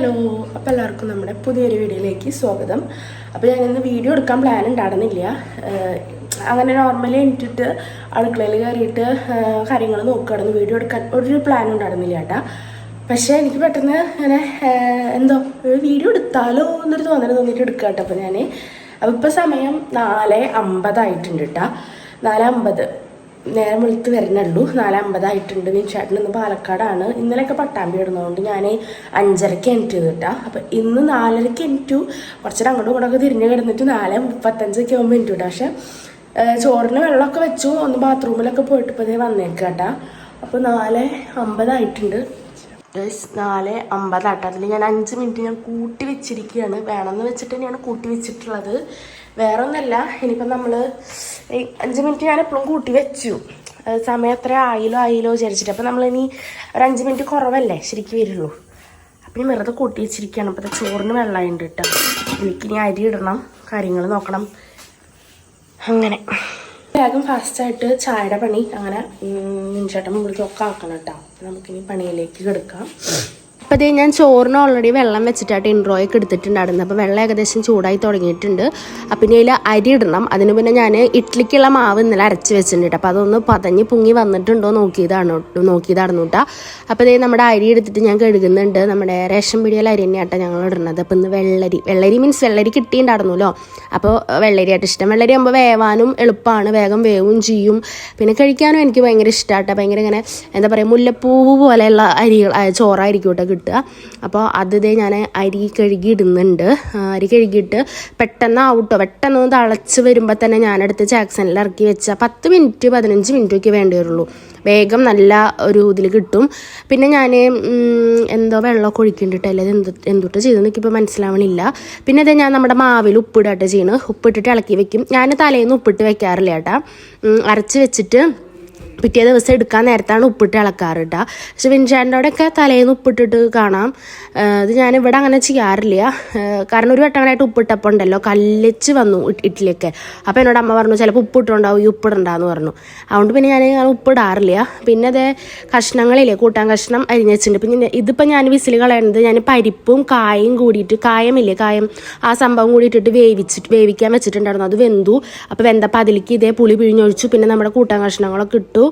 Hello അപ്പോൾ എല്ലാവർക്കും നമ്മുടെ പുതിയൊരു വീഡിയോയിലേക്ക് സ്വാഗതം. അപ്പോൾ ഞാൻ ഇന്ന് വീഡിയോ എടുക്കാൻ പ്ലാൻ ഉണ്ടായിരുന്നില്ല. അങ്ങനെ നോർമലി എണിറ്റിട്ട് അടുക്കളയിൽ കയറിയിട്ട് കാര്യങ്ങൾ നോക്കുകയായിരുന്നു വീഡിയോ എടുക്കാൻ ഒരു പ്ലാൻ ഉണ്ടായിരുന്നില്ല ചേട്ടാ പക്ഷേ എനിക്ക് പെട്ടെന്ന് ഇങ്ങനെ എന്തോ വീഡിയോ എടുത്താലോ എന്നൊരു തോന്നൽ തോന്നിയിട്ട് എടുക്കുക കേട്ടോ അപ്പോൾ ഞാൻ അപ്പോൾ ഇപ്പോൾ സമയം നാല് അമ്പതായിട്ടുണ്ട് കേട്ടോ. നാല് അമ്പത്. നേരം വെളുത്ത് വരുന്നുള്ളൂ. നാല് അമ്പതായിട്ടുണ്ട് ചേട്ടൻ ഇന്ന് പാലക്കാടാണ്. ഇന്നലെയൊക്കെ പട്ടാമ്പി ഇടുന്നതുകൊണ്ട് ഞാൻ അഞ്ചരയ്ക്ക് എന്റ് കിട്ടാം അപ്പം ഇന്ന് നാലരയ്ക്ക് എന്റു കുറച്ചൊരു അങ്ങോട്ടും ഇങ്ങോട്ടൊക്കെ തിരിഞ്ഞ് കിടന്നിട്ട് നാല് മുപ്പത്തഞ്ചൊക്കെ ആകുമ്പോൾ കിട്ടാം പക്ഷെ ചോറിന് വെള്ളമൊക്കെ വെച്ചു. ഒന്ന് ബാത്റൂമിലൊക്കെ പോയിട്ട് ഇപ്പോൾ ഇതേ വന്നേക്കാം കേട്ടാ അപ്പോൾ നാല് അമ്പതായിട്ടുണ്ട്. നാല് അമ്പതാട്ടോ. അതിൽ ഞാൻ അഞ്ച് മിനിറ്റ് ഞാൻ കൂട്ടി വെച്ചിരിക്കുകയാണ്. വേണമെന്ന് വെച്ചിട്ട് തന്നെയാണ് കൂട്ടി വെച്ചിട്ടുള്ളത്. വേറെ ഒന്നല്ല ഇനിയിപ്പം നമ്മൾ അഞ്ച് മിനിറ്റ് ഞാൻ എപ്പോഴും കൂട്ടി വെച്ചു. സമയം എത്ര ആയില്ലോ ആയില്ലോ വിചാരിച്ചിട്ട്. അപ്പം നമ്മളിനി ഒരു അഞ്ച് മിനിറ്റ് കുറവല്ലേ ശരിക്കും വരുള്ളൂ. അപ്പം ഞാൻ വെറുതെ കൂട്ടി വെച്ചിരിക്കുകയാണ്. അപ്പോൾ ചോറിന് വെള്ളമുണ്ട് കേട്ടോ. എനിക്കിനി അരി ഇടണം കാര്യങ്ങൾ നോക്കണം. അങ്ങനെ. വേഗം ഫാസ്റ്റായിട്ട് ചായയുടെ പണി. അങ്ങനെ മിനിച്ചേട്ടൻ മുകളിലേക്കൊക്കെ ആക്കണം കേട്ടോ. നമുക്കിനി പണിയിലേക്ക് കിടക്കാം. അപ്പോൾ അതേ ഞാൻ ചോറിന് ഓൾറെഡി വെള്ളം വെച്ചിട്ടായിട്ട് ഇൻട്രോയൊക്കെ എടുത്തിട്ടുണ്ടായിരുന്നു. അപ്പോൾ വെള്ളം ഏകദേശം ചൂടായി തുടങ്ങിയിട്ടുണ്ട്. അപ്പം ഇനി അതിൽ അരി ഇടണം. അതിന് പിന്നെ ഞാൻ ഇഡ്ലിക്കുള്ള മാവ് ഇന്നലെ അരച്ച് വെച്ചിട്ടുണ്ട്. അപ്പോൾ അതൊന്ന് പതഞ്ഞ് പൊങ്ങി വന്നിട്ടുണ്ടോ നോക്കിയതാണ് നോക്കിയതായിരുന്നു കേട്ടോ അപ്പോൾ ഇതേ നമ്മുടെ അരി എടുത്തിട്ട് ഞാൻ കഴുകുന്നുണ്ട്. നമ്മുടെ റേഷൻ പിടിയിൽ അരി തന്നെയാട്ടോ ഞങ്ങൾ ഇടുന്നത്. അപ്പോൾ ഇന്ന് വെള്ളരി. വെള്ളരി മീൻസ് വെള്ളരി കിട്ടിയിട്ടുണ്ടായിരുന്നല്ലോ. അപ്പോൾ വെള്ളരിയായിട്ട് ഇഷ്ടം. വെള്ളരി ആകുമ്പോൾ വേവാനും എളുപ്പമാണ് വേഗം വേവും ചെയ്യും. പിന്നെ കഴിക്കാനും എനിക്ക് ഭയങ്കര ഇഷ്ടമാട്ടോ ഭയങ്കര ഇങ്ങനെ എന്താ പറയുക മുല്ലപ്പൂവ് പോലെയുള്ള അരികൾ ചോറായിരിക്കും കേട്ടോ കിട്ടുക അപ്പോൾ അത് ഇതേ ഞാൻ അരി കഴുകി ഇടുന്നുണ്ട് അരി കഴുകിയിട്ട് പെട്ടെന്ന് ആവട്ടോ പെട്ടെന്ന് തളച്ച് വരുമ്പോൾ തന്നെ ഞാനെടുത്ത് ചാക്സനിൽ ഇറക്കി വെച്ച പത്ത് മിനിറ്റ് പതിനഞ്ച് മിനിറ്റ് ഒക്കെ വേണ്ടി വരുള്ളൂ വേഗം നല്ല ഒരു ഇതിൽ കിട്ടും. പിന്നെ ഞാൻ എന്തോ വെള്ളമൊക്കെ ഒഴിക്കുന്നുണ്ടിട്ടല്ലേ ഇത് എന്ത് എന്തുട്ട് ചെയ്തെന്ന് എനിക്കിപ്പോൾ മനസ്സിലാവണില്ല. പിന്നെ അത് ഞാൻ നമ്മുടെ മാവിൽ ഉപ്പിടാട്ടെ ചെയ്യണം. ഉപ്പിട്ടിട്ട് ഇളക്കി വെക്കും. ഞാൻ തലേന്ന് ഉപ്പിട്ട് വെക്കാറില്ല ചേട്ടാ അരച്ച് വെച്ചിട്ട് പിറ്റേ ദിവസം എടുക്കാൻ നേരത്താണ് ഉപ്പിട്ട് ഇളക്കാറ് കേട്ടോ പക്ഷെ വിൻചാന്റെ ഒക്കെ തലേന്ന് ഉപ്പിട്ടിട്ട് കാണാം. ഇത് ഞാൻ ഇവിടെ അങ്ങനെ ചെയ്യാറില്ല. കാരണം ഒരു വട്ടങ്ങളായിട്ട് ഉപ്പിട്ടപ്പോൾ ഉണ്ടല്ലോ കല്ലിച്ച് വന്നു ഇഡ്ഡലിയൊക്കെ അപ്പോൾ എന്നോട് അമ്മ പറഞ്ഞു ചിലപ്പോൾ ഉപ്പിട്ടുണ്ടാവും ഈ ഉപ്പിടണ്ടാന്ന് പറഞ്ഞു. അതുകൊണ്ട് പിന്നെ ഞാൻ ഉപ്പിടാറില്ല. പിന്നെ അതേ കഷ്ണങ്ങളില്ലേ കൂട്ടാൻ കഷ്ണം അരിഞ്ഞ് വെച്ചിട്ടുണ്ട് പിന്നെ ഇതിപ്പോൾ ഞാൻ വിസിൽ കളയുന്നത് ഞാൻ പരിപ്പും കായും കൂടിയിട്ട് കായമില്ലേ കായം ആ സംഭവം കൂടിയിട്ടിട്ട് വേവിച്ചിട്ട് വേവിക്കാൻ വെച്ചിട്ടുണ്ടായിരുന്നു. അത് വെന്തു. അപ്പോൾ വെന്തപ്പോൾ അതിലേക്ക് ഇതേ പുളി പിഴിഞ്ഞൊഴിച്ചു. പിന്നെ നമ്മുടെ കൂട്ടാൻ കഷ്ണങ്ങളൊക്കെ ഇട്ടു.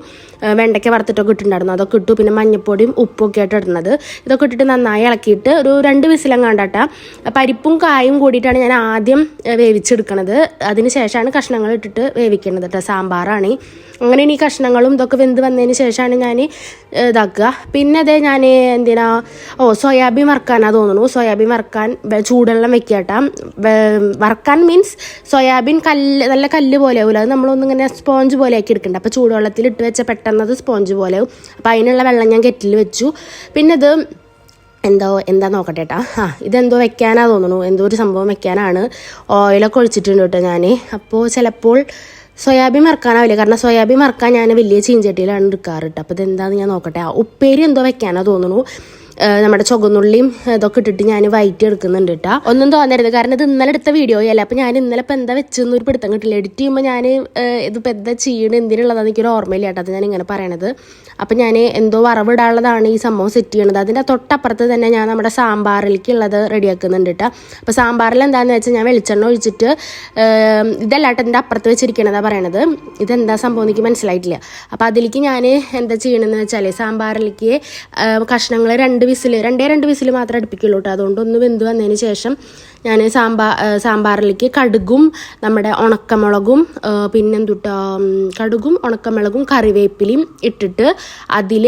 വെണ്ടയ്ക്ക വറുത്തിട്ടൊക്കെ ഇട്ടിട്ടുണ്ടായിരുന്നു. അതൊക്കെ ഇട്ടു. പിന്നെ മഞ്ഞപ്പൊടിയും ഉപ്പും ഒക്കെ ആയിട്ട് ഇടുന്നത്. ഇതൊക്കെ ഇട്ടിട്ട് നന്നായി ഇളക്കിയിട്ട് ഒരു രണ്ട് വിസിലങ്ങാണ്ടാട്ട. പരിപ്പും കായും കൂടിയിട്ടാണ് ഞാൻ ആദ്യം വേവിച്ചെടുക്കണത്. അതിന് ശേഷമാണ് കഷ്ണങ്ങൾ ഇട്ടിട്ട് വേവിക്കുന്നത് കേട്ടോ സാമ്പാറാണ്. അങ്ങനെ ഈ കഷ്ണങ്ങളും ഇതൊക്കെ വെന്ത് വന്നതിന് ശേഷമാണ് ഞാൻ ഇതാക്കുക. പിന്നെ അതേ ഞാൻ എന്തിനാ ഓ സോയാബീൻ വറുക്കാനാ തോന്നുന്നു. സോയാബീൻ വറുക്കാൻ ചൂടെള്ളം കേട്ടാ വറുക്കാൻ മീൻസ് സോയാബീൻ കല്ല് നല്ല കല്ല് പോലെ ആവില്ല അത് നമ്മളൊന്നിങ്ങനെ സ്പോഞ്ച് പോലെ ആക്കി എടുക്കണ്ട. അപ്പോൾ ചൂടുവെള്ളത്തിൽ ഇട്ട് വെച്ച പെട്ടെന്ന് അത് സ്പോഞ്ച് പോലെ അപ്പോൾ അതിനുള്ള വെള്ളം ഞാൻ കെറ്റിൽ വെച്ചു. പിന്നെ ഇത് എന്തോ എന്താ നോക്കട്ടെ ഏട്ടാ ആ ഇതെന്തോ വെക്കാനാ തോന്നുന്നു. എന്തോ ഒരു സംഭവം വെക്കാനാണ്. ഓയിലൊക്കെ ഒഴിച്ചിട്ടുണ്ട് കേട്ടോ ഞാൻ അപ്പോൾ ചിലപ്പോൾ സോയാബീൻ മറക്കാനാവില്ല കാരണം സോയാബീൻ മറക്കാൻ ഞാൻ വലിയ ചീഞ്ചട്ടിയിലാണ് എടുക്കാറ് കേട്ടോ അപ്പോൾ ഇതെന്താണെന്ന് ഞാൻ നോക്കട്ടെ. ആ ഉപ്പേരി എന്തോ വെക്കാനാ തോന്നുന്നു. നമ്മുടെ ചുവന്നുള്ളിയും ഇതൊക്കെ ഇട്ടിട്ട് ഞാൻ വൈറ്റ് എടുക്കുന്നുണ്ട് കേട്ടോ ഒന്നും തോന്നരുത്. കാരണം ഇത് ഇന്നലെ എടുത്ത വീഡിയോ അല്ലേ അപ്പോൾ ഞാൻ ഇന്നലെ ഇപ്പം എന്താ വെച്ചെന്ന് ഒരു പിടുത്തം കിട്ടില്ല എഡിറ്റ് ചെയ്യുമ്പോൾ ഞാൻ ഇതിപ്പോൾ എന്താ ചെയ്യണ? എന്തിനുള്ളതാണെന്ന് എനിക്കൊരു ഓർമ്മയില്ല കേട്ടോ അത് ഞാൻ ഇങ്ങനെ പറയണത്. അപ്പം ഞാൻ എന്തോ വറവിടാനുള്ളതാണ് ഈ സംഭവം സെറ്റ് ചെയ്യണത്. അതിന്റെ തൊട്ടപ്പുറത്ത് തന്നെ ഞാൻ നമ്മുടെ സാമ്പാറിലേക്കുള്ളത് റെഡിയാക്കുന്നുണ്ട് കേട്ടോ അപ്പോൾ സാമ്പാറിൽ എന്താണെന്ന് വെച്ചാൽ ഞാൻ വെളിച്ചെണ്ണ ഒഴിച്ചിട്ട് ഇതല്ലാട്ട് എന്റെ അപ്പുറത്ത് വെച്ചിരിക്കണതാണ് പറയണത്. ഇതെന്താ സംഭവം എനിക്ക് മനസ്സിലായിട്ടില്ല. അപ്പോൾ അതിലേക്ക് ഞാൻ എന്താ ചെയ്യണമെന്ന് വെച്ചാൽ സാമ്പാറിലേക്ക് കഷ്ണങ്ങൾ രണ്ട് വിസിൽ രണ്ടേ രണ്ട് വിസിൽ മാത്രമേ അടുപ്പിക്കുള്ളൂ കേട്ടോ അതുകൊണ്ട് ഒന്ന് വെന്ത് വന്നതിന് ശേഷം ഞാൻ സാമ്പാർ സാമ്പാറിലേക്ക് കടുകും നമ്മുടെ ഉണക്കമുളകും പിന്നെന്തുട്ടാ കടുകും ഉണക്കമുളകും കറിവേപ്പിലയും ഇട്ടിട്ട് അതിൽ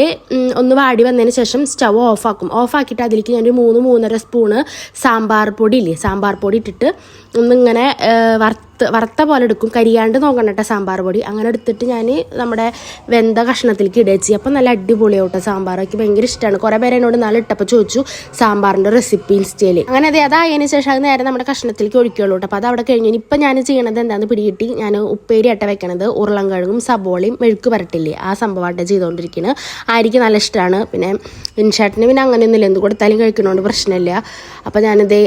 ഒന്ന് വാടി വന്നതിന് ശേഷം സ്റ്റവ് ഓഫാക്കും. ഓഫാക്കിയിട്ട് അതിലേക്ക് ഞാനൊരു മൂന്ന് മൂന്നര സ്പൂണ് സാമ്പാർ പൊടി ഇല്ലേ സാമ്പാർ പൊടി ഇട്ടിട്ട് ഒന്നിങ്ങനെ വറുത്ത് വറുത്ത പോലെ എടുക്കും. കരിയാണ്ട് നോക്കണം കേട്ടോ സാമ്പാർ പൊടി. അങ്ങനെ എടുത്തിട്ട് ഞാൻ നമ്മുടെ വെന്ത കഷ്ണത്തിലേക്ക് ഇടേച്ചി അപ്പം നല്ല അടിപൊളിയാവും കേട്ടോ സാമ്പാർ. എനിക്ക് ഭയങ്കര ഇഷ്ടമാണ് കുറേ പേര് എന്നോട് നാളെ ഇട്ടപ്പോൾ ചോദിച്ചു സാമ്പാറിന്റെ റെസിപ്പി ഇൻസ്റ്റയിൽ അങ്ങനെ അതെ അതായതിനു ശേഷം അത് നേരെ നമ്മുടെ കഷ്ണത്തിലേക്ക് ഒഴിക്കുള്ളൂ കേട്ടോ. അപ്പോൾ അത് അവിടെ കഴിഞ്ഞു ഇപ്പം ഞാൻ ചെയ്യണത് എന്താണെന്ന് പിടികിട്ടി. ഞാൻ ഉപ്പേരി അട്ട വെക്കണത്. ഉരുളൻകിഴങ്ങും സബോളയും മെഴുക്ക് വരട്ടില്ലേ ആ സംഭവമായിട്ട് ചെയ്തുകൊണ്ടിരിക്കുന്നത് ആയിരിക്കും നല്ല ഇഷ്ടമാണ് പിന്നെ ഇൻഷാട്ടിന് പിന്നെ അങ്ങനെയൊന്നുമില്ല. എന്ത് കൊടുത്താലും കഴിക്കണോണ്ട് പ്രശ്നമില്ല. അപ്പോൾ ഞാനിത്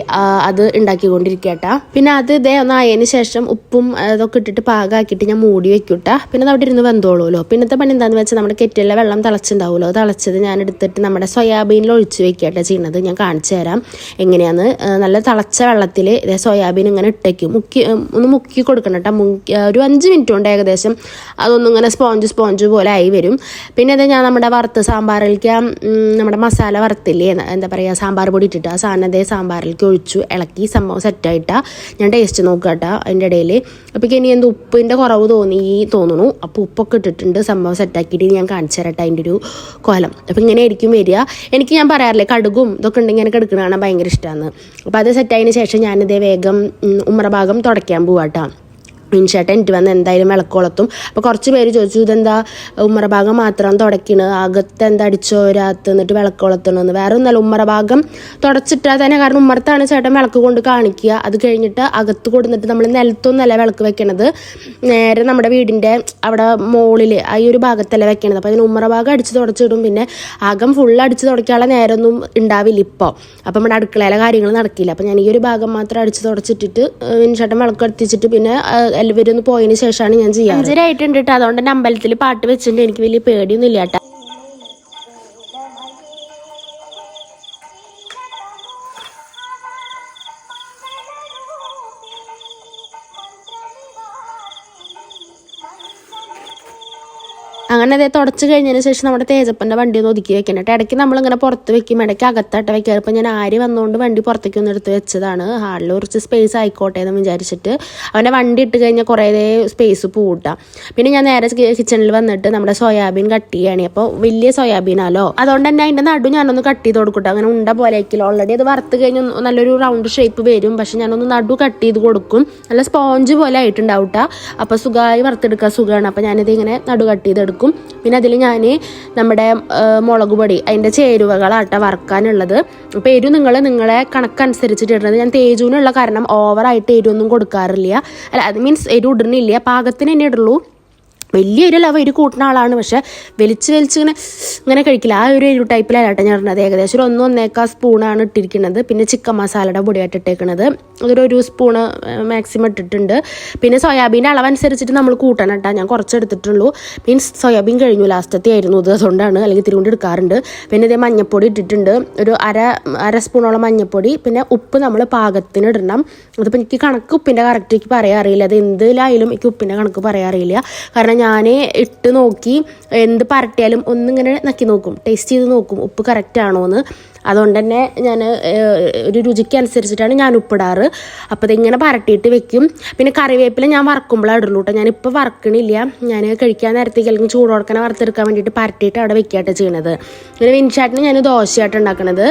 അത് ഉണ്ടാക്കിക്കൊണ്ടിരിക്കട്ടാ പിന്നെ അത് ഇതേ ഒന്ന് ആയതിന് ശേഷം ഉപ്പും അതൊക്കെ ഇട്ടിട്ട് പാകമാക്കിയിട്ട് ഞാൻ മൂടി വെക്കൂട്ട. പിന്നെ അത് അവിടെ ഇരുന്ന് വെന്തോളൂല്ലോ പിന്നത്തെ പണി എന്താണെന്ന് വെച്ചാൽ നമ്മുടെ കെറ്റിലെ വെള്ളം തിളച്ചിണ്ടാവുമല്ലോ തിളച്ചത് ഞാൻ എടുത്തിട്ട് നമ്മുടെ സോയാബീനിൽ ഒഴിച്ച് വെക്കുകയാട്ടോ ചെയ്യുന്നത് ഞാൻ കാണിച്ചു തരാം എങ്ങനെയാന്ന്. നല്ല തിളച്ച വെള്ളത്തിൽ ഇതേ സോയാബീൻ ഇങ്ങനെ ഇട്ടേക്കും. മുക്കി ഒന്ന് മുക്കി കൊടുക്കണം കേട്ടോ ഒരു അഞ്ച് മിനിറ്റ് കൊണ്ട് ഏകദേശം അതൊന്നും ഇങ്ങനെ സ്പോഞ്ച് സ്പോഞ്ച് പോലെ ആയി വരും. പിന്നെ ഇത് ഞാൻ നമ്മുടെ വറുത്ത് സാമ്പാറിലേക്ക് നമ്മുടെ മസാല വറുത്തില്ലേ എന്താ പറയുക സാമ്പാർ പൊടി ഇട്ടിട്ട് ആ സാധനം അതേ സാമ്പാറിലേക്ക് ഒഴിച്ചു. ഇളക്കി സംഭവം സെറ്റായിട്ടാ ഞാൻ ടേസ്റ്റ് നോക്കുക കേട്ടോ അതിന്റെ ഇടയിൽ അപ്പോൾ ഇനി എന്ത് ഉപ്പിന്റെ കുറവ് തോന്നി തോന്നുന്നു. അപ്പോൾ ഉപ്പൊക്കെ ഇട്ടിട്ടുണ്ട് സംഭവം സെറ്റാക്കിയിട്ട് ഞാൻ കാണിച്ചു തരട്ടെ അതിന്റെ ഒരു കോലം. അപ്പോൾ ഇങ്ങനെ ആയിരിക്കും വരിക. എനിക്ക് ഞാൻ പറയാറില്ലേ കടുകും ഇതൊക്കെ ഉണ്ടെങ്കിൽ എനിക്ക് എടുക്കണ കാണാൻ ഭയങ്കര ഇഷ്ടമാണ് അപ്പോൾ അത് സെറ്റായതിന് ശേഷം ഞാനിതേ വേഗം ഉമ്മറ ഭാഗം തുടയ്ക്കാൻ പോവാട്ടോ. മിൻഷേട്ടൻ എനിക്ക് വന്ന് എന്തായാലും വിളക്കോളത്തും അപ്പോൾ കുറച്ച് പേര് ചോദിച്ചു ഇതെന്താ? ഉമ്മറ ഭാഗം മാത്രം തുടയ്ക്കണ് അകത്ത് എന്താ അടിച്ചോ ഒരാത്ത്? എന്നിട്ട് വിളക്കോളത്തണമെന്ന് വേറെ ഒന്നല്ല ഉമ്മറ ഭാഗം തുടച്ചിട്ടാൽ തന്നെ കാരണം ഉമ്മറത്താണ് ചേട്ടൻ വിളക്ക് കൊണ്ട് കാണിക്കുക. അത് കഴിഞ്ഞിട്ട് അകത്ത് കൊടുന്നിട്ട് നമ്മൾ നിലത്തൊന്നല്ല വിളക്ക് വെക്കണത്. നേരെ നമ്മുടെ വീടിന്റെ അവിടെ മുകളിൽ ആ ഒരു ഭാഗത്തല്ല വെക്കണത്. അപ്പോൾ അതിന് ഉമ്മറ ഭാഗം അടിച്ച് തുടച്ചിടും പിന്നെ അകം ഫുൾ അടിച്ച് തുടയ്ക്കാനുള്ള നേരമൊന്നും ഉണ്ടാവില്ല ഇപ്പോൾ അപ്പം നമ്മുടെ അടുക്കളയിലെ കാര്യങ്ങൾ നടക്കില്ല. അപ്പോൾ ഞാൻ ഈ ഒരു ഭാഗം മാത്രം അടിച്ച് തുടച്ചിട്ടിട്ട് ചേട്ടൻ വിളക്ക് എത്തിച്ചിട്ട് പിന്നെ എല്ലാവരും ഒന്ന് പോയതിന് ശേഷമാണ് ഞാൻ ചെയ്യാറ്. അഞ്ചരായിട്ടുണ്ട് കേട്ടോ അതുകൊണ്ട് തന്നെ അമ്പലത്തിൽ പാട്ട് വെച്ചിട്ടുണ്ട്. എനിക്ക് വലിയ പേടിയൊന്നും ഇല്ല കേട്ടോ അങ്ങനെ അതേ തുടച്ച് കഴിഞ്ഞതിന് ശേഷം നമ്മുടെ തേജപ്പന്റെ വണ്ടി ഒന്ന് ഒതുക്കി വെക്കണം. കേട്ടോ. ഇടയ്ക്ക് നമ്മളിങ്ങനെ പുറത്ത് വെക്കും. ഇടയ്ക്ക് അകത്തായിട്ട് വെക്കുക ഇപ്പം ഞാൻ ആര് വന്നുകൊണ്ട് വണ്ടി പുറത്തേക്ക് ഒന്ന് എടുത്ത് വെച്ചതാണ്. ഹാളിൽ കുറച്ച് സ്പേസ് ആയിക്കോട്ടെ എന്ന് വിചാരിച്ചിട്ട് അവന്റെ വണ്ടി ഇട്ട് കഴിഞ്ഞാൽ കുറേ സ്പേസ് പൂട്ടാം. പിന്നെ ഞാൻ നേരെ കിച്ചണിൽ വന്നിട്ട് നമ്മുടെ സോയാബീൻ കട്ട് ചെയ്യുകയാണ് അപ്പോൾ വലിയ സോയാബീനാലോ അതുകൊണ്ട് തന്നെ അതിന്റെ നടു ഞാനൊന്ന് കട്ട് ചെയ്ത് കൊടുക്കട്ടെ. അങ്ങനെ ഉണ്ട പോലെ ആക്കില്ല ഓൾറെഡി അത് വറുത്ത് കഴിഞ്ഞ് നല്ലൊരു റൗണ്ട് ഷേപ്പ് വരും. പക്ഷെ ഞാനൊന്ന് നടു കട്ട് ചെയ്ത് കൊടുക്കും. നല്ല സ്പോഞ്ച് പോലെ ആയിട്ടുണ്ടാവും കേട്ടോ അപ്പോൾ സുഖമായി വറുത്തെടുക്കാൻ സുഖമാണ്. അപ്പോൾ ഞാനിത് ഇങ്ങനെ നടു കട്ട് ചെയ്തെടുക്കും. പിന്നെ അതിൽ ഞാൻ നമ്മുടെ മുളക് പൊടി അതിന്റെ ചേരുവകളാട്ട വറക്കാനുള്ളത്. അപ്പോൾ എരു നിങ്ങൾ നിങ്ങളെ കണക്കനുസരിച്ചിട്ട് ഇടുന്നത് ഞാൻ തേജൂനുള്ള കാരണം ഓവറായിട്ട് എരിവൊന്നും കൊടുക്കാറില്ല. അല്ല അത് മീൻസ് എരിവ് ഇടുന്നില്ല പാകത്തിന് തന്നെ ഇടുള്ളൂ. വലിയ ലവ് ലവ എരി കൂട്ടുന്ന ആളാണ്. പക്ഷെ വലിച്ച് വലിച്ച് ഇങ്ങനെ ഇങ്ങനെ കഴിക്കില്ല. ആ ഒരു എരിവ് ടൈപ്പിലാണ് കേട്ടോ ഞാൻ പറഞ്ഞത്. ഏകദേശം ഒരു ഒന്നോ ഒന്നേക്കാ സ്പൂണാണ് ഇട്ടിരിക്കുന്നത്. പിന്നെ ചിക്കൻ മസാലയുടെ പൊടിയായിട്ട് ഇട്ടേക്കുന്നത് അതൊരു ഒരു സ്പൂണ് മാക്സിമം ഇട്ടിട്ടുണ്ട്. പിന്നെ സോയാബീന്റെ അളവനുസരിച്ചിട്ട് നമ്മൾ കൂട്ടണം കേട്ടോ. ഞാൻ കുറച്ച് എടുത്തിട്ടുള്ളൂ. മീൻസ് സോയാബീൻ കഴിഞ്ഞു. ലാസ്റ്റത്തെ ആയിരുന്നു ഇത്. അതുകൊണ്ടാണ് അല്ലെങ്കിൽ തിരുകൊണ്ട് എടുക്കാറുണ്ട്. പിന്നെ ഇതേ മഞ്ഞപ്പൊടി ഇട്ടിട്ടുണ്ട്. ഒരു അര അര സ്പൂണോളം മഞ്ഞപ്പൊടി. പിന്നെ ഉപ്പ് നമ്മൾ പാകത്തിന് ഇടണം. അതിപ്പോൾ എനിക്ക് കണക്ക് ഉപ്പിന്റെ കറക്റ്റ് എനിക്ക് പറയാൻ അറിയില്ല. അത് എന്തിലായാലും എനിക്ക് ഉപ്പിന്റെ കണക്ക് പറയാൻ അറിയില്ല. കാരണം ഞാൻ ഇട്ട് നോക്കി എന്ത് പരട്ടിയാലും ഒന്നിങ്ങനെ നക്കി നോക്കും. ടേസ്റ്റ് ചെയ്ത് നോക്കും ഉപ്പ് കറക്റ്റ് ആണോ എന്ന് അതുകൊണ്ട് തന്നെ ഞാൻ ഒരു രുചിക്ക് അനുസരിച്ചിട്ടാണ് ഞാൻ ഉപ്പിടാറ്. അപ്പോൾ ഇതിങ്ങനെ പരട്ടിയിട്ട് വെക്കും. പിന്നെ കറിവേപ്പില ഞാൻ വറക്കുമ്പോഴാണ് ഇടുള്ളൂ കേട്ടോ ഞാനിപ്പോൾ വറക്കണില്ല. ഞാൻ കഴിക്കാൻ നേരത്തേക്ക് അല്ലെങ്കിൽ ചൂടോടക്കനെ വറുത്തെടുക്കാൻ വേണ്ടിയിട്ട് പരട്ടിയിട്ട് അവിടെ വെക്കുകയായിട്ട് ചെയ്യണത്. പിന്നെ വിൻഷാട്ടിന് ഞാൻ ദോശയായിട്ട് ഉണ്ടാക്കണത്.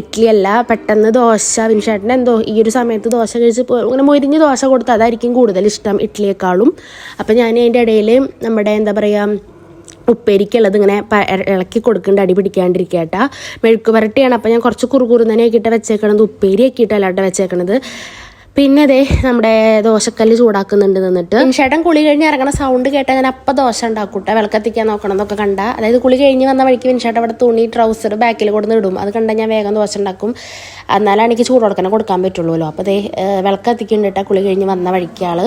ഇഡ്ഡലി അല്ല പെട്ടെന്ന് ദോശ. വിൻഷാട്ടിന് എന്തോ ഈ ഒരു സമയത്ത് ദോശ കഴിച്ച് ഇങ്ങനെ മൊരിഞ്ഞ് ദോശ കൊടുത്താൽ അതായിരിക്കും കൂടുതൽ ഇഷ്ടം ഇഡ്ഡലിയേക്കാളും അപ്പോൾ ഞാൻ അതിന്റെ ഇടയിൽ നമ്മുടെ എന്താ പറയുക ഉപ്പേരിക്കുള്ളത് ഇങ്ങനെ ഇളക്കി കൊടുക്കേണ്ട അടി പിടിക്കാണ്ടിരിക്കട്ടാ മെഴുക്ക് പുരട്ടിയാണ്. അപ്പോൾ ഞാൻ കുറച്ച് കുറുകുറുന്നനെ ആക്കിയിട്ട് വെച്ചേക്കണത് ഉപ്പേരി ആക്കിയിട്ടല്ല അല്ലാണ്ട് വെച്ചേക്കണത്. പിന്നെ ദേ നമ്മുടെ ദോശക്കല്ല് ചൂടാക്കുന്നുണ്ട് നിന്നിട്ട്. ചേട്ടൻ കുളി കഴിഞ്ഞ് ഇറങ്ങണ സൗണ്ട് കേട്ടാൽ ഞാൻ അപ്പം ദോശ ഉണ്ടാക്കൂട്ടെ. വിളക്കത്തിക്കാൻ നോക്കണം എന്നൊക്കെ കണ്ട. അതായത് കുളി കഴിഞ്ഞ് വന്ന വഴിക്ക് വിൻഷേട്ടൻ അവിടെ തുണി ട്രൗസർ ബാക്കിൽ കൊടുന്ന് ഇടും. അത് കണ്ടാൽ ഞാൻ വേഗം ദോശ ഉണ്ടാക്കും. എന്നാലാണ് എനിക്ക് ചൂട് കൊടുക്കണം കൊടുക്കാൻ പറ്റുള്ളൂല്ലോ. അപ്പോൾ ദേ വിളക്കത്തിക്കുന്നുണ്ട് കുളി കഴിഞ്ഞ് വന്ന വഴിക്കാൾ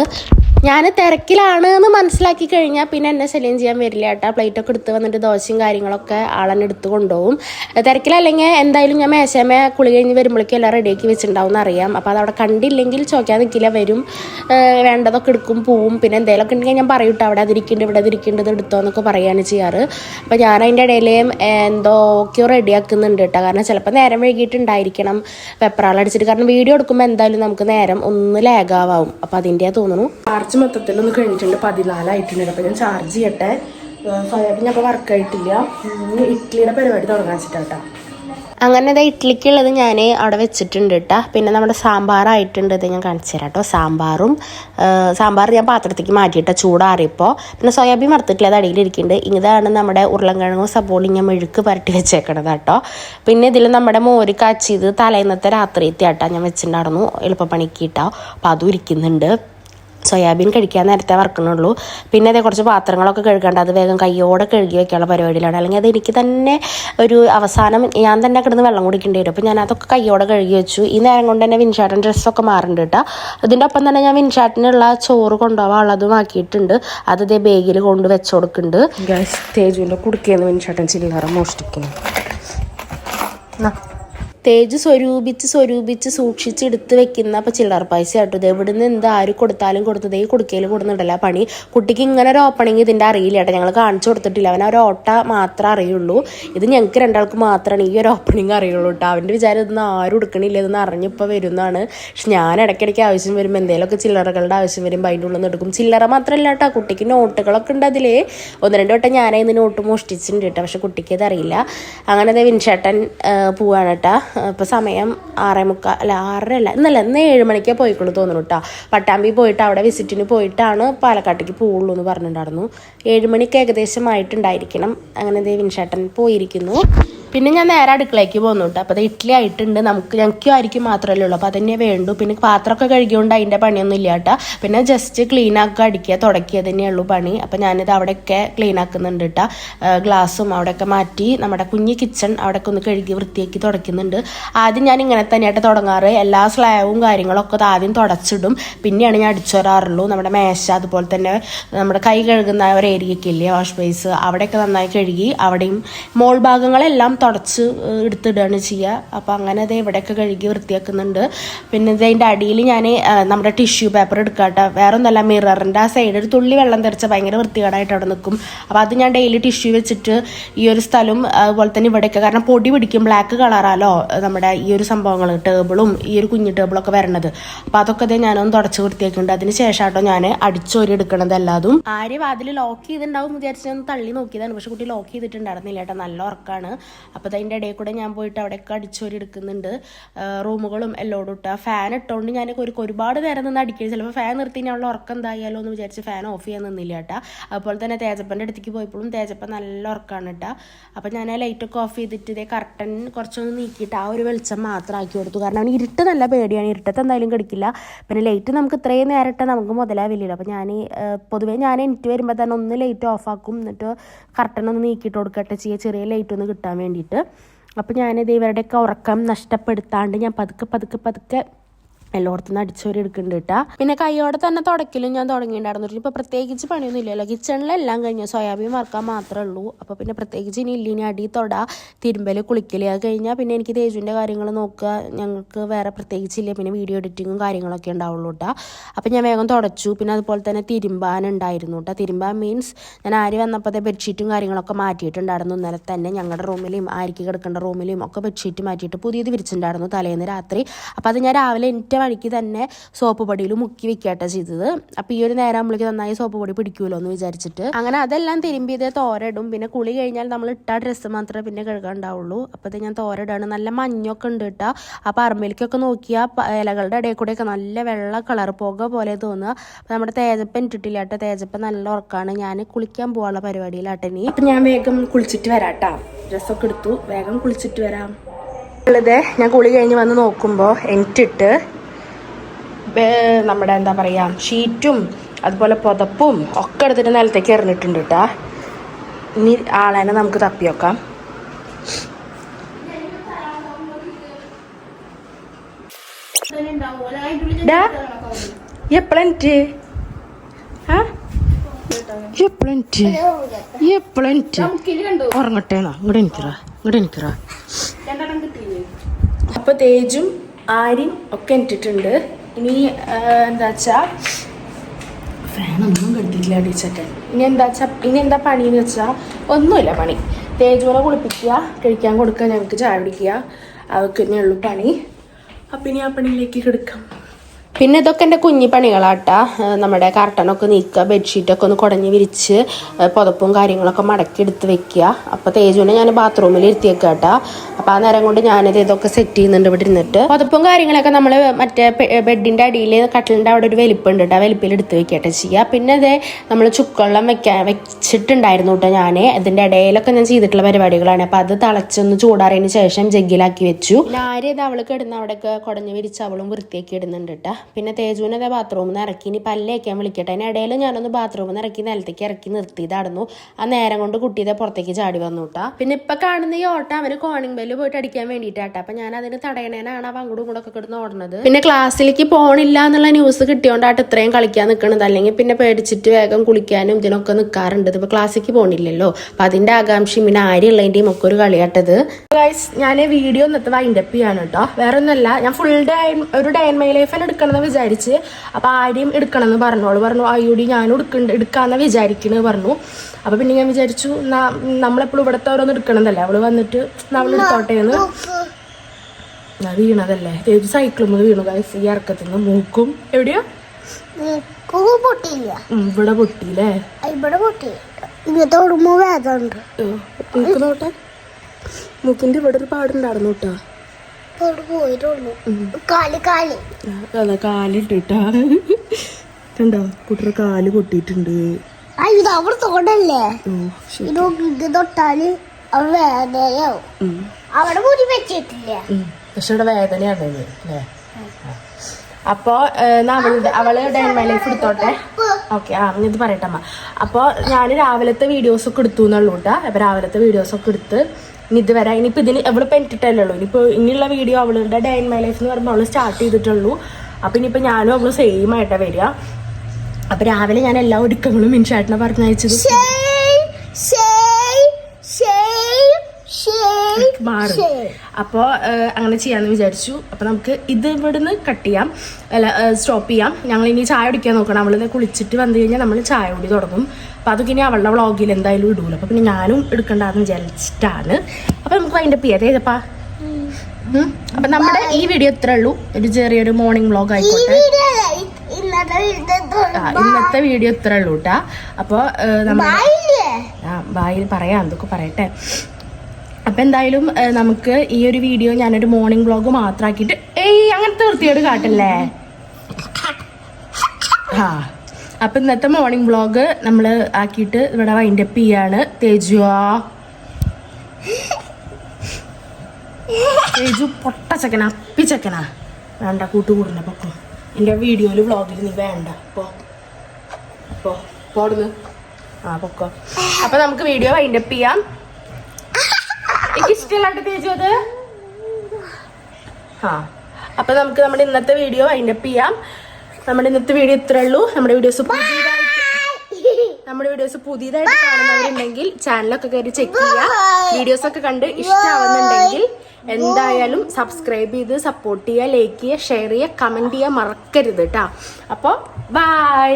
ഞാൻ തിരക്കിലാണ് എന്ന് മനസ്സിലാക്കി കഴിഞ്ഞാൽ പിന്നെ എന്നെ ശല്യം ചെയ്യാൻ വരില്ല കേട്ടോ. പ്ലേറ്റൊക്കെ എടുത്ത് വന്നിട്ട് ദോശയും കാര്യങ്ങളൊക്കെ ആളെന്നെ എടുത്ത് കൊണ്ടുപോകും. തിരക്കിലല്ലെങ്കിൽ എന്തായാലും ഞാൻ മേശമേ കുളി കഴിഞ്ഞ് വരുമ്പോഴേക്കും എല്ലാം റെഡിയാക്കി വെച്ചിട്ടുണ്ടാവും എന്നറിയാം അപ്പോൾ അത് അവിടെ കണ്ടില്ലെങ്കിൽ ചോദിക്കാൻ നിൽക്കില്ല വരും. വേണ്ടതൊക്കെ എടുക്കും പോവും. പിന്നെ എന്തെങ്കിലുമൊക്കെ ഉണ്ടെങ്കിൽ ഞാൻ പറയും കേട്ടോ അവിടെ അതിരിക്കുന്നുണ്ട് ഇവിടെ അതിരിക്കേണ്ടത് എടുത്തോ എന്നൊക്കെ പറയുകയാണ് ചെയ്യാറ്. അപ്പോൾ ഞാൻ അതിന്റെ ഇടയിൽ എന്തൊക്കെയോ റെഡിയാക്കുന്നുണ്ട് കേട്ടോ. കാരണം ചിലപ്പോൾ നേരം വൈകിട്ടുണ്ടായിരിക്കണം വെപ്രാളടിച്ചിട്ട് കാരണം വീഡിയോ എടുക്കുമ്പോൾ എന്തായാലും നമുക്ക് നേരം ഒന്ന് ലാഗാവും അപ്പോൾ അതിന്റെ തോന്നുന്നു. ചാർജ് മൊത്തത്തിൽ ഒന്ന് കഴിഞ്ഞിട്ടുണ്ട് പതിനാലായിട്ടുണ്ട്. അപ്പോൾ ഞാൻ ചാർജ് ചെയ്യട്ടെ. സോയാബീൻ അപ്പോൾ വർക്കായിട്ടില്ല ഇഡ്ഡലിയുടെ പരിപാടി തുടങ്ങാൻ വെച്ചിട്ടാട്ടോ. അങ്ങനെ ഇതാ ഇഡ്ഡലിക്കുള്ളത് ഞാൻ അവിടെ വെച്ചിട്ടുണ്ട് കേട്ടോ പിന്നെ നമ്മുടെ സാമ്പാറായിട്ടുണ്ട് ഇത് ഞാൻ കാണിച്ചു തരാം കേട്ടോ സാമ്പാറും സാമ്പാർ ഞാൻ പാത്രത്തേക്ക് മാറ്റിയിട്ട. ചൂടാറിയപ്പോൾ പിന്നെ സോയാബീൻ വറുത്തിട്ടില്ല അത് അടിയിലിരിക്കുന്നുണ്ട്. ഇതാണ് നമ്മുടെ ഉരുളൻകിഴങ്ങും സബോളി ഞാൻ മെഴുക്ക് പരട്ടി വെച്ചേക്കണത് കേട്ടോ പിന്നെ ഇതിൽ നമ്മുടെ മോര് കാച്ചിയത് തലേന്നത്തെ രാത്രി എത്തിയാട്ടാ ഞാൻ വെച്ചിട്ടുണ്ടായിരുന്നു. എളുപ്പപ്പണിക്ക് ഇട്ടോ അപ്പോൾ അതും ഇരിക്കുന്നുണ്ട്. സോയാബീൻ കഴിക്കാൻ നേരത്തെ വറക്കണുള്ളൂ പിന്നെ അതേ കുറച്ച് പാത്രങ്ങളൊക്കെ കഴുകേണ്ട അത് വേഗം കയ്യോടെ കഴുകി വെക്കാനുള്ള പരിപാടിയിലാണ്. അല്ലെങ്കിൽ അത് എനിക്ക് തന്നെ ഒരു അവസാനം ഞാൻ തന്നെ കിടന്ന് വെള്ളം കുടിക്കേണ്ടി വരും. അപ്പോൾ ഞാൻ അതൊക്കെ കയ്യോടെ കഴുകി വെച്ചു. ഈ നേരം കൊണ്ട് തന്നെ വിൻഷാട്ടൻ ഡ്രസ്സൊക്കെ മാറുന്നുണ്ട് കേട്ടോ. അതിന്റെ ഒപ്പം തന്നെ ഞാൻ വിൻഷാട്ടിനുള്ള ചോറ് കൊണ്ടുപോകാനുള്ളതും ആക്കിയിട്ടുണ്ട്. അത് ഇതേ ബേഗിൽ കൊണ്ട് വെച്ച് കൊടുക്കുന്നുണ്ട്. തേജുവിന്റെ കുടുക്കിയെന്ന് വിൻഷാട്ടൻ ചില്ലറ മോഷ്ടിക്കുന്നു. തേജ് സ്വരൂപിച്ച് സ്വരൂപിച്ച് സൂക്ഷിച്ച് എടുത്ത് വെക്കുന്ന അപ്പോൾ ചില്ലറ പൈസ കേട്ടോ ഇത് എവിടുന്ന് എന്ത് ആര് കൊടുത്താലും കൊടുത്തത് ഈ കൊടുത്തിട്ടില്ല പണി. കുട്ടിക്ക് ഇങ്ങനെ ഒരു ഓപ്പണിങ് ഇതിന്റെ അറിയില്ല കേട്ടോ. ഞങ്ങൾ കാണിച്ചു കൊടുത്തിട്ടില്ല. അവൻ ഒരു ഓട്ട മാത്രമേ അറിയുള്ളൂ. ഇത് ഞങ്ങൾക്ക് രണ്ടാൾക്ക് മാത്രമാണ് ഈ ഒരു ഓപ്പണിങ് അറിയുള്ളൂ കേട്ടോ. അവന്റെ വിചാരം ഇതൊന്നും ആരും എടുക്കണില്ല. ഇതെന്ന് അറിഞ്ഞിപ്പോൾ വരുന്നതാണ്. പക്ഷെ ഞാൻ ഇടയ്ക്കിടയ്ക്ക് ആവശ്യം വരുമ്പോൾ എന്തെങ്കിലുമൊക്കെ ചില്ലറകളുടെ ആവശ്യം വരുമ്പോൾ അതിന്റെ ഉള്ളിൽ നിന്ന് എടുക്കും. ചില്ലറ മാത്രമല്ല കേട്ടോ. കുട്ടിക്ക് നോട്ടുകളൊക്കെ ഉണ്ട് അതിൽ ഒന്ന് രണ്ട് വട്ടം ഞാനേ ഇന്ന് നോട്ട് മോഷ്ടിച്ചിട്ടുണ്ട് കേട്ടോ. പക്ഷെ കുട്ടിക്ക് അതറിയില്ല അങ്ങനെ ദേ വിൻചേട്ടൻ പോവാണ് കേട്ടോ. ഇപ്പോൾ സമയം ആറേ മുക്കാൽ അല്ല ആറര അല്ല ഇന്നല്ല ഇന്ന് ഏഴ് മണിക്കേ പോയിക്കുള്ളൂ തോന്നുന്നു കേട്ടോ പട്ടാമ്പി പോയിട്ട് അവിടെ വിസിറ്റിന് പോയിട്ടാണ് പാലക്കാട്ടേക്ക് പോവുള്ളൂ എന്ന് പറഞ്ഞിട്ടുണ്ടായിരുന്നു. ഏഴ് മണിക്ക് ഏകദേശം ആയിട്ടുണ്ടായിരിക്കണം അങ്ങനെ ദേ വിൻചേട്ടൻ പോയിരിക്കുന്നു. പിന്നെ ഞാൻ നേരെ അടുക്കളയ്ക്ക് പോകുന്നു കേട്ടോ അപ്പോൾ അത് ഇഡ്ഡലി ആയിട്ടുണ്ട്. നമുക്ക് ഞങ്ങൾക്ക് ആയിരിക്കും മാത്രമല്ലേ ഉള്ളൂ. അപ്പോൾ അതന്നെ വേണ്ടു. പിന്നെ പാത്രമൊക്കെ കഴുകിയോണ്ട് അതിന്റെ പണിയൊന്നും ഇല്ല കേട്ടോ പിന്നെ ജസ്റ്റ് ക്ലീൻ ആക്കുക അടിക്കുക തുടക്കുക തന്നെയേ ഉള്ളൂ പണി. അപ്പോൾ ഞാനിത് അവിടെയൊക്കെ ക്ലീൻ ആക്കുന്നുണ്ട് കേട്ടോ ഗ്ലാസ്സും അവിടെയൊക്കെ മാറ്റി നമ്മുടെ കുഞ്ഞ് കിച്ചൺ അവിടെയൊക്കെ ഒന്ന് കഴുകി വൃത്തിയാക്കി തുടയ്ക്കുന്നുണ്ട്. ആദ്യം ഞാൻ ഇങ്ങനെ തന്നെയായിട്ട് തുടങ്ങാറ്. എല്ലാ സ്ലാവും കാര്യങ്ങളൊക്കെ ആദ്യം തുടച്ചിടും. പിന്നെയാണ് ഞാൻ അടിച്ചോരാറുള്ളൂ. നമ്മുടെ മേശ അതുപോലെ തന്നെ നമ്മുടെ കൈ കഴുകുന്ന ഒരു ഏരിയയൊക്കെ ഇല്ലേ? വാഷ് ബേസ് അവിടെയൊക്കെ നന്നായി കഴുകി അവിടെയും മോൾ ഭാഗങ്ങളെല്ലാം തുടച്ച് എടുത്തിടുകയാണ് ചെയ്യുക. അപ്പോൾ അങ്ങനെ അത് ഇവിടെയൊക്കെ കഴുകി വൃത്തിയാക്കുന്നുണ്ട്. പിന്നെ ഇതിന്റെ അടിയിൽ ഞാൻ നമ്മുടെ ടിഷ്യൂ പേപ്പർ എടുക്കാട്ടെ വേറെ ഒന്നല്ല മിററിന്റെ ആ സൈഡ് ഒരു തുള്ളി വെള്ളം തെറിച്ച ഭയങ്കര വൃത്തികേടായിട്ട് അവിടെ നിൽക്കും. അപ്പോൾ അത് ഞാൻ ഡെയിലി ടിഷ്യൂ വെച്ചിട്ട് ഈ ഒരു സ്ഥലം അതുപോലെ തന്നെ ഇവിടെയൊക്കെ. കാരണം പൊടി പിടിക്കും. ബ്ലാക്ക് കളറാലോ നമ്മുടെ ഈ ഒരു സംഭവങ്ങൾ ടേബിളും ഈ ഒരു കുഞ്ഞു ടേബിളൊക്കെ വരണത്. അപ്പോൾ അതൊക്കെ ഇതേ ഞാനൊന്ന് തുടച്ച് വൃത്തിയാക്കിയിട്ടുണ്ട്. അതിന് ശേഷമാട്ടോ ഞാൻ അടിച്ചോരി എടുക്കണത് എല്ലാതും. ആര് വാതിൽ ലോക്ക് ചെയ്തിട്ടുണ്ടാവും വിചാരിച്ചു ഞാൻ തള്ളി നോക്കിയതാണ്. പക്ഷെ കുട്ടി ലോക്ക് ചെയ്തിട്ടുണ്ടായിരുന്നില്ല കേട്ടോ. നല്ല ഉറക്കാണ്. അപ്പോൾ അതിന്റെ ഇടയിൽ കൂടെ ഞാൻ പോയിട്ട് അവിടെയൊക്കെ അടിച്ചോരി എടുക്കുന്നുണ്ട്. റൂമുകളും എല്ലോടും ഇട്ട ഫാൻ ഇട്ടുകൊണ്ട് ഞാൻ ഒരു ഒരുപാട് നേരം നിന്ന് അടിക്കുന്നത് ചിലപ്പോൾ ഫാൻ നിർത്തി ഞാനുള്ള ഉറക്കം എന്തായാലോ എന്ന് വിചാരിച്ച് ഫാൻ ഓഫ് ചെയ്യാൻ നിന്നില്ല കേട്ടോ. അതുപോലെ തന്നെ തേജപ്പന്റെ അടുത്തേക്ക് പോയപ്പോഴും തേജപ്പൻ നല്ല ഉറക്കാണ് കേട്ടോ. അപ്പോൾ ഞാൻ ലൈറ്റൊക്കെ ഓഫ് ചെയ്തിട്ട് ഇതേ കർട്ടൻ കുറച്ചൊന്ന് നീക്കിയിട്ട് ആ ഒരു വെളിച്ചം മാത്രം ആക്കി കൊടുത്തു. കാരണം അവന് ഇരുട്ട് നല്ല പേടിയാണ്. ഇരുട്ടത്ത് എന്തായാലും കിടക്കില്ല. പിന്നെ ലൈറ്റ് നമുക്ക് ഇത്രയും നേരിട്ട് നമുക്ക് മുതലാവില്ലല്ലോ. അപ്പോൾ ഞാൻ പൊതുവേ ഞാൻ എനിക്ക് വരുമ്പോൾ തന്നെ ഒന്ന് ലൈറ്റ് ഓഫ് ആക്കും. എന്നിട്ട് കർട്ടൻ ഒന്ന് നീക്കിയിട്ട് കൊടുക്കട്ടെ ചെയ്യുക ചെറിയ ലൈറ്റ് ഒന്ന് കിട്ടാൻ വേണ്ടിയിട്ട്. അപ്പോൾ ഞാനിത് ഇവരുടെയൊക്കെ ഉറക്കം നഷ്ടപ്പെടുത്താണ്ട് ഞാൻ പതുക്കെ പതുക്കെ പതുക്കെ എല്ലായിടത്തുനിന്ന് അടിച്ചോരി എടുക്കുന്നുണ്ട് കേട്ടാ പിന്നെ കൈയോടെ തന്നെ തുടക്കലും ഞാൻ തുടങ്ങിയിട്ടുണ്ടായിരുന്നു. ഇപ്പോൾ പ്രത്യേകിച്ച് പണിയൊന്നും ഇല്ലല്ലോ കിച്ചണിലെല്ലാം കഴിഞ്ഞു. സോയാബീൻ വറുക്കാൻ മാത്രമേ ഉള്ളൂ. അപ്പോൾ പിന്നെ പ്രത്യേകിച്ച് ഇനി ഇല്ലിനി അടി തൊട തിരുമ്പൽ കുളിക്കൽ കഴിഞ്ഞാൽ പിന്നെ എനിക്ക് തേജുവിന്റെ കാര്യങ്ങൾ നോക്കുക. ഞങ്ങൾക്ക് വേറെ പ്രത്യേകിച്ച് ഇല്ല പിന്നെ വീഡിയോ എഡിറ്റിങ്ങും കാര്യങ്ങളൊക്കെ ഉണ്ടാവുള്ളൂ കേട്ടോ അപ്പോൾ ഞാൻ വേഗം തുടച്ചു. പിന്നെ അതുപോലെ തന്നെ തിരുമ്പാനുണ്ടായിരുന്നു കേട്ടോ തിരുമ്പാൻ മീൻസ് ഞാൻ ആര് വന്നപ്പോഴത്തെ ബെഡ്ഷീറ്റും കാര്യങ്ങളൊക്കെ മാറ്റിയിട്ടുണ്ടായിരുന്നു. ഇന്നലെ തന്നെ ഞങ്ങളുടെ റൂമിലെയും ആരിക്ക് കിടക്കേണ്ട റൂമിലെയും ഒക്കെ ബെഡ്ഷീറ്റ് മാറ്റിയിട്ട് പുതിയത് വിരിച്ചിട്ടുണ്ടായിരുന്നു തലേന്ന് രാത്രി. അപ്പോൾ അത് ഞാൻ രാവിലെ എന്റെ വഴിക്ക് തന്നെ സോപ്പ് പൊടിയിൽ മുക്കി വെക്കാട്ടോ ചെയ്തത്. അപ്പോൾ ഈ ഒരു നേരം നമ്മൾക്ക് നന്നായി സോപ്പ് പൊടി പിടിക്കുമല്ലോ എന്ന് വിചാരിച്ചിട്ട്. അങ്ങനെ അതെല്ലാം തിരുമ്പിയത് തോരയിടും. പിന്നെ കുളി കഴിഞ്ഞാൽ നമ്മൾ ഇട്ട ഡ്രസ്സ് മാത്രമേ പിന്നെ കഴുകണ്ടാവുള്ളൂ അപ്പോൾ ഇത് ഞാൻ തോരയിടാണ്. നല്ല മഞ്ഞൊക്കെ ഉണ്ട് കേട്ടോ. ആ പറമ്പിലേക്കൊക്കെ നോക്കിയാൽ ഇലകളുടെ ഇടയിൽ കൂടെയൊക്കെ നല്ല വെള്ള കളർ പുക പോലെ തോന്നുക. അപ്പോൾ നമ്മുടെ തേജപ്പൻ ഇട്ടിട്ടില്ല കേട്ടോ. തേജപ്പൻ നല്ല ഉറക്കാണ്. ഞാൻ കുളിക്കാൻ പോകാനുള്ള പരിപാടിയിലാട്ടെ ഇനി. അപ്പം ഞാൻ വേഗം കുളിച്ചിട്ട് വരാം കേട്ടോ ഡ്രസ്സൊക്കെ എടുത്തു. വേഗം കുളിച്ചിട്ട് വരാം. ഉള്ളത് ഞാൻ കുളി കഴിഞ്ഞ് വന്ന് നോക്കുമ്പോൾ എനിട്ടിട്ട് നമ്മുടെ എന്താ പറയുക ഷീറ്റും അതുപോലെ പുതപ്പും ഒക്കെ എടുത്തിട്ട് നിലത്തേക്ക് എറിഞ്ഞിട്ടുണ്ട് കേട്ടാ ഇനി ആളേനെ നമുക്ക് തപ്പി വെക്കാം എപ്പോഴെനിറ്റ് ആ? എപ്പോഴെനിറ്റ് എപ്പോഴെനിറ്റ് ഉറങ്ങട്ടെ എന്നാ ഇങ്ങോട്ട് എനിക്കറ ഇങ്ങോട്ട് എനിക്കറ അപ്പൊ തേജും ആര്യയും ഒക്കെ ഇട്ടിട്ടുണ്ട് ഇനി എന്താ വെച്ചാ ഫാനൊന്നും കെടുത്തിട്ടില്ല അടിച്ചൊക്കെ ഇനി എന്താ വെച്ചാ ഇനി എന്താ പണി എന്ന് വെച്ചാൽ ഒന്നുമില്ല പണി. തേജോളെ കുളിപ്പിക്കുക കഴിക്കാൻ കൊടുക്കുക ഞങ്ങൾക്ക് ചായ പിടിക്കുക അതൊക്കെ തന്നെയുള്ളൂ പണി. അപ്പം ഇനി ആ പണിയിലേക്ക് കിടക്കാം. പിന്നെ ഇതൊക്കെ എന്റെ കുഞ്ഞി പണികളാട്ടാ. നമ്മുടെ കർട്ടനൊക്കെ നീക്കുക ബെഡ്ഷീറ്റൊക്കെ ഒന്ന് കുടഞ്ഞ് വിരിച്ച് പുതപ്പും കാര്യങ്ങളൊക്കെ മടക്കി എടുത്ത് വെക്കുക. അപ്പോൾ തേജുവിനെ ഞാൻ ബാത്റൂമിൽ ഇരുത്തിയേക്കുക കേട്ടോ അപ്പോൾ ആ നേരം കൊണ്ട് ഞാനിത് ഇതൊക്കെ സെറ്റ് ചെയ്യുന്നുണ്ട് ഇവിടെ ഇരുന്നിട്ട്. പുതപ്പും കാര്യങ്ങളൊക്കെ നമ്മൾ മറ്റേ ബെഡിന്റെ അടിയിൽ കട്ടിലിന്റെ അവിടെ ഒരു വലിപ്പുണ്ട് കേട്ടോ വലിപ്പിൽ എടുത്ത് വെക്കട്ടെ ചെയ്യുക പിന്നെ അതേ നമ്മൾ ചുക്കവെള്ളം വെക്കാൻ വെച്ചിട്ടുണ്ടായിരുന്നു കേട്ടോ ഞാൻ ഇതിന്റെ ഇടയിലൊക്കെ ഞാൻ ചെയ്തിട്ടുള്ള പരിപാടികളാണ്. അപ്പോൾ അത് തിളച്ചൊന്ന് ചൂടാറിയതിന് ശേഷം ജഗ്ഗിലാക്കി വെച്ചു. പിന്നെ ആര്യ ഇത് അവൾ കിടന്ന് അവിടെയൊക്കെ കുടഞ്ഞ് വിരിച്ച് അവളും വൃത്തിയാക്കി ഇടുന്നുണ്ട് കേട്ടോ പിന്നെ തേജുവിനെ അതേ ബാത്റൂമിൽ നിന്ന് ഇറക്കി. ഇനി പല്ലേക്കാൻ വിളിക്കട്ടെ. അതിന് ഇടയിൽ ഞാനൊന്ന് ബാത്റൂമിൽ നിന്ന് ഇറക്കി നിലത്തേക്ക് ഇറക്കി നിർത്തിയതായിരുന്നു. ആ നേരം കൊണ്ട് കുട്ടിയെ പുറത്തേക്ക് ചാടി വന്നു കേട്ടാ പിന്നെ ഇപ്പൊ കാണുന്ന ഈ ഓട്ടം അവന് കോണിംഗ് ബെല്ല് പോയിട്ട് അടിക്കാൻ വേണ്ടിയിട്ടാ അപ്പൊ ഞാൻ അതിന് തടയണേനാണ് അവ അങ്ങോട്ടും കൂടെ ഒക്കെ കിടന്ന് ഓടുന്നത് പിന്നെ ക്ലാസ്സിലേക്ക് പോണില്ല എന്നുള്ള ന്യൂസ് കിട്ടിയോണ്ടാട്ട് ഇത്രയും കളിക്കാൻ നിൽക്കണത് അല്ലെങ്കിൽ പിന്നെ പേടിച്ചിട്ട് വേഗം കുളിക്കാനും ഇതിനൊക്കെ നിൽക്കാറുണ്ട് ഇപ്പൊ ക്ലാസ്സിലേക്ക് പോണില്ലല്ലോ. അപ്പൊ അതിന്റെ ആകാംക്ഷയും പിന്നെ ആര്യമുള്ളതിന്റെയും ഒക്കെ ഒരു കളിയാട്ടത്. ഗൈസ് ഞാൻ വീഡിയോ ഇന്നത്തെ വൈൻഡപ്പ് ചെയ്യാണ് കേട്ടോ വേറെ ഒന്നല്ല ഞാൻ ഫുൾ ഡേ ഒരു ഡേ മൈ ലൈഫ് തന്നെ എടുക്കണമെന്ന് വിചാരിച്ച്. അപ്പോൾ ആരെയും എടുക്കണമെന്ന് പറഞ്ഞോളൂ പറഞ്ഞു അയ്യോടി ഞാനും എടുക്കണ്ട എടുക്കാമെന്ന് വിചാരിക്കണെന്ന് പറഞ്ഞു. അപ്പോൾ പിന്നെ ഞാൻ വിചാരിച്ചു നമ്മളെപ്പോഴും ഇവിടുത്തെ ഓരോന്ന് എടുക്കണമെന്നല്ലേ അവൾ വന്നിട്ട് നമ്മൾ എടുത്തോട്ടെ എന്ന്. ഞാൻ വീണതല്ലേ? ഏത് സൈക്കിളും വീണു ഗൈസ് ഈ ഇറക്കത്തിൽ നിന്ന് മൂക്കും. എവിടെയോ? പൊട്ടിയില്ല. ഇവിടെ പൊട്ടിയില്ലേ? ഇവിടെ പൊട്ടി ഇങ്ങനത്തെ ഓടുമ്പോ വേദന ഉണ്ട് മൂക്ക് നോട്ടെ. മൂക്കിന്റെ ഇവിടെ ഒരു പാടുണ്ടായിരുന്നു കേട്ടോ ഇവിടെ പോയിട്ടുള്ളൂ കാൽ കാൽ അതാ കാലിട്ടിട്ടാ. കണ്ടോ? കുട്ടിയുടെ കാൽ പൊട്ടിയിട്ടുണ്ട്. ഇത് അവിടെ തോടല്ലേ? ഇത് തൊട്ടാൽ വേദനയാവും. അവിടെ മുടി വെച്ചിട്ടില്ല. പക്ഷെ ഇവിടെ വേദനയാണ് അല്ലേ? അപ്പോ അവളുടെ അവൾ ലൈഫ് എടുത്തോട്ടെ? ഓക്കെ ആ ഇത് പറയട്ടെ അമ്മ. അപ്പോൾ ഞാൻ രാവിലത്തെ വീഡിയോസ് ഒക്കെ എടുത്തു എന്നുള്ളൂ കേട്ടോ. അപ്പോൾ രാവിലത്തെ വീഡിയോസ് ഒക്കെ എടുത്ത് ഇനി ഇതുവരെ ഇനിയിപ്പോൾ ഇതിന് അവളിപ്പോൾ എനിക്കിട്ടല്ലേ ഉള്ളൂ. ഇനിയിപ്പോൾ ഇനിയുള്ള വീഡിയോ അവളുടെ ഡൈൻ മൈ ലൈഫ് എന്ന് പറയുമ്പോൾ അവൾ സ്റ്റാർട്ട് ചെയ്തിട്ടുള്ളൂ. അപ്പോൾ ഇനിയിപ്പോൾ ഞാനും അവൾ സെയിം ആയിട്ടാണ് വരിക. അപ്പോൾ രാവിലെ ഞാൻ എല്ലാ ഒരുക്കങ്ങളും മിൻഷാട്ടിനെ പറഞ്ഞയച്ചത്. മാറും. അപ്പോൾ അങ്ങനെ ചെയ്യാമെന്ന് വിചാരിച്ചു. അപ്പോൾ നമുക്ക് ഇത് ഇവിടുന്ന് കട്ട് ചെയ്യാം. അല്ല സ്റ്റോപ്പ് ചെയ്യാം. ഞങ്ങൾ ഇനി ചായ കുടിക്കാൻ നോക്കണം. അവളിത് കുളിച്ചിട്ട് വന്നു കഴിഞ്ഞാൽ നമ്മൾ ചായ കുടി തുടങ്ങും. അപ്പോൾ അതൊക്കെ ഇനി അവളുടെ വ്ളോഗിൽ എന്തായാലും ഇടൂല. അപ്പോൾ പിന്നെ ഞാനും എടുക്കണ്ടെന്ന് വിചാരിച്ചിട്ടാണ്. അപ്പോൾ നമുക്ക് അതിന്റെ പേര് ഏതപ്പാ അപ്പം നമ്മുടെ ഈ വീഡിയോ ഇത്രേ ഉള്ളൂ. ഒരു ചെറിയൊരു മോർണിംഗ് വ്ളോഗ് ആയിക്കോട്ടെ. ഇന്നത്തെ വീഡിയോ ഇത്രേ ഉള്ളൂ കേട്ടാ അപ്പോൾ നമ്മൾ ആ ബായിൽ പറയാം. എന്തൊക്കെ പറയട്ടെ. അപ്പം എന്തായാലും നമുക്ക് ഈ ഒരു വീഡിയോ ഞാനൊരു മോർണിംഗ് വ്ളോഗ് മാത്രാക്കിട്ട് ഏയ് അങ്ങനത്തെ വൃത്തിയോട് കാട്ടല്ലേ? ആ അപ്പം ഇന്നത്തെ മോർണിംഗ് വ്ളോഗ് നമ്മൾ ആക്കിയിട്ട് ഇവിടെ വൈൻഡപ്പ് ചെയ്യാണ്. തേജുവാ തേജു പൊട്ട ചക്കനാ അപ്പി ചക്കനാ. വേണ്ട കൂട്ടുകൂടണ്ട പൊക്കോ. എന്റെ വീഡിയോയിൽ വ്ളോഗിൽ നീ വേണ്ട. പോടുന്നു ആ പൊക്കോ. അപ്പൊ നമുക്ക് വീഡിയോ വൈൻഡപ്പ് ചെയ്യാം. എനിക്ക് ഇഷ്ടമല്ലാണ്ട് തേജു അത്. ആ. അപ്പൊ നമുക്ക് നമ്മുടെ ഇന്നത്തെ വീഡിയോ അതിന്റെപ്പ് ചെയ്യാം. നമ്മുടെ ഇന്നത്തെ വീഡിയോ ഇത്രേ ഉള്ളൂ. നമ്മുടെ വീഡിയോസ് പുതിയതായിട്ട് നമ്മുടെ വീഡിയോസ് പുതിയതായിട്ട് കാണുന്നവരുണ്ടെങ്കിൽ ചാനലൊക്കെ കയറി ചെക്ക് ചെയ്യുക. വീഡിയോസ് ഒക്കെ കണ്ട് ഇഷ്ടമാവുന്നുണ്ടെങ്കിൽ എന്തായാലും സബ്സ്ക്രൈബ് ചെയ്ത് സപ്പോർട്ട് ചെയ്യുക ലൈക്ക് ചെയ്യുക ഷെയർ ചെയ്യുക കമന്റ് ചെയ്യുക മറക്കരുത് കേട്ടോ അപ്പോൾ ബൈ